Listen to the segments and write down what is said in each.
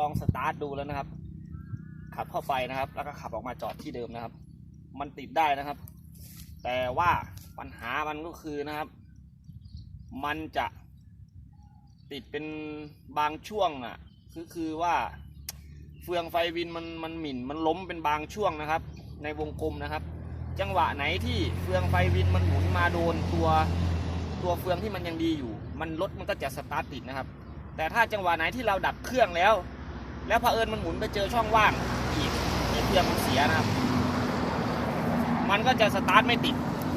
ลองสตาร์ทดูแล้วนะครับ ขับเข้าไปนะครับ แล้วก็ขับออกมาจอดที่เดิมนะครับ มันติดได้นะครับ แต่ว่าปัญหามันก็คือนะครับ มันจะติดเป็นบางช่วงอะคือคือว่าเฟืองไฟวินมันมันหมิ่นมันล้มเป็นบางช่วงนะครับ ในวงกลมนะครับ จังหวะไหนที่เฟืองไฟวินมันหมุนมาโดนตัวตัวเฟืองที่มันยังดีอยู่ มันรถมันก็จะสตาร์ทติดนะครับ แต่ถ้าจังหวะไหนที่เราดับเครื่องแล้ว แล้วเผอิญมันหมุนไปเจอช่องว่างอีกที่เครื่องมันเสียนะครับ มันก็จะสตาร์ทไม่ติด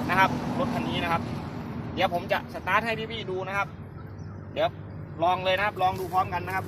นะครับรถคันนี้นะครับ เดี๋ยวผมจะสตาร์ทให้พี่ๆดูนะครับ เดี๋ยวลองเลยนะครับ ลองดูพร้อมกันนะครับ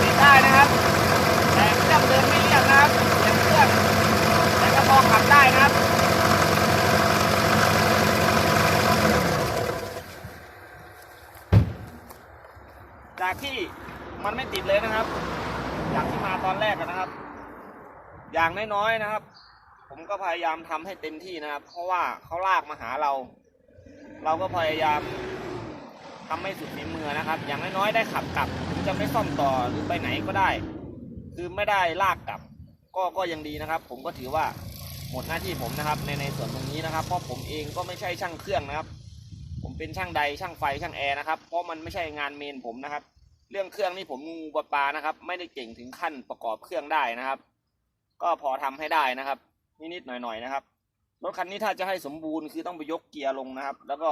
ติดได้นะครับ แต่เครื่องเดินไม่เรียบนะครับเสียงเครื่องแต่ก็พอขับได้นะครับ จากที่มันไม่ติดเลยนะครับจากที่มาตอนแรกนะครับ อย่างน้อยๆนะครับ ผมก็พยายามทำให้เต็มที่นะครับ เพราะว่าเขาลากมาหาเรา เราก็พยายามทำให้สุดฝีมือนะครับ อย่างน้อยๆได้ขับกลับถึงจะไม่ซ่อมต่อหรือไปไหนก็ได้ คือไม่ได้ลากกลับ ก็ก็ยังดีนะครับ ผมก็ถือว่าหมดหน้าที่ผมนะครับในในส่วนตรงนี้นะครับ เพราะผมเองก็ไม่ใช่ช่างเครื่องนะครับ ผมเป็นช่างใดช่างไฟช่างแอร์นะครับเพราะมันไม่ใช่งานเมนผมนะครับ เรื่องเครื่องนี่ผมงูปลาปลานะครับ ไม่ได้เก่งถึงขั้นประกอบเครื่องได้นะครับ ก็พอทำให้ได้นะครับนิดๆหน่อยๆนะครับรถคันนี้ถ้าจะให้สมบูรณ์คือต้องไปยกเกียร์ลงนะครับ แล้วก็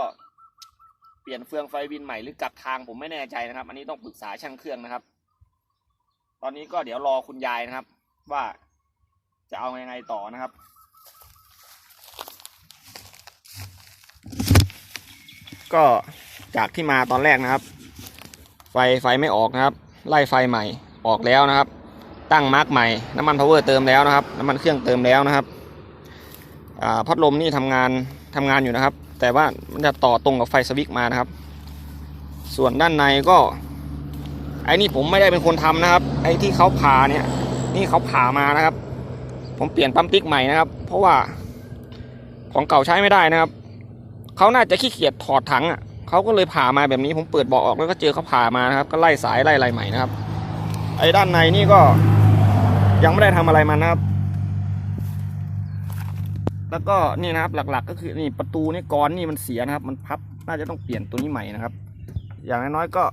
เปลี่ยนเฟืองไฟวินใหม่หรือกลับทางผมไม่แน่ใจนะครับ อันนี้ต้องปรึกษาช่างเครื่องนะครับ ตอนนี้ก็เดี๋ยวรอคุณยายนะครับ ว่าจะเอายังไงต่อนะครับ ก็จากที่มาตอนแรกนะครับ ไฟไฟไม่ออกนะครับ ไล่ไฟใหม่ออกแล้วนะครับ ตั้งมาร์กใหม่น้ำมันพาวเวอร์เติมแล้วนะครับ น้ำมันเครื่องเติมแล้วนะครับพัดลมนี่ทำงานทำงานอยู่นะครับ แต่ว่ามันจะต่อตรงกับไฟสวิตช์มานะครับ ส่วนด้านในก็ไอ้นี่ผมไม่ได้เป็นคนทำนะครับ ไอ้ที่เขาผ่าเนี่ย นี่เขาผ่ามานะครับ ผมเปลี่ยนปั๊มติ๊กใหม่นะครับ เพราะว่าของเก่าใช้ไม่ได้นะครับ เขาน่าจะขี้เกียจถอดถังอะเขาก็เลยผ่ามาแบบนี้ผมเปิดเบาะออกแล้วก็เจอเขาผ่ามานะครับ ก็ไล่สายไล่อะไรใหม่นะครับ ไอ้ด้านในนี่ก็ยังไม่ได้ทำอะไรมันนะครับ แล้วก็นี่นะครับหลักๆ ก็คือนี่ประตูนี่กรอนนี่มันเสียนะครับ มันพับน่าจะต้องเปลี่ยนตัวนี้ใหม่นะครับ อย่างน้อยๆก็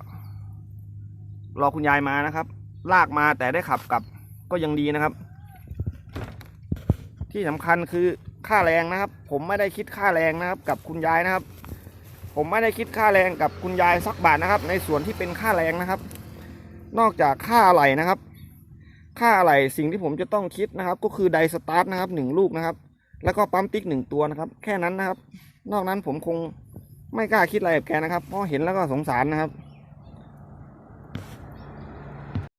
รอคุณยายมานะครับ ลากมาแต่ได้ขับกลับก็ยังดีนะครับ ที่สำคัญคือ ค่าแรงนะครับ ผมไม่ได้คิดค่าแรงนะครับ กับคุณยายนะครับ ผมไม่ได้คิดค่าแรงกับคุณยายสักบาทนะครับ ในส่วนที่เป็นค่าแรงนะครับ นอกจากค่าอะไหล่นะครับ ค่าอะไหล่สิ่งที่ผมจะต้องคิดนะครับ ก็คือไดสตาร์ทนะครับหนึ่งลูกนะครับ แล้วก็ปั๊มติ๊กหนึ่งตัวนะครับ แค่นั้นนะครับ นอกนั้นผมคงไม่กล้าคิดอะไรกับแกนะครับ เพราะเห็นแล้วก็สงสารนะครับ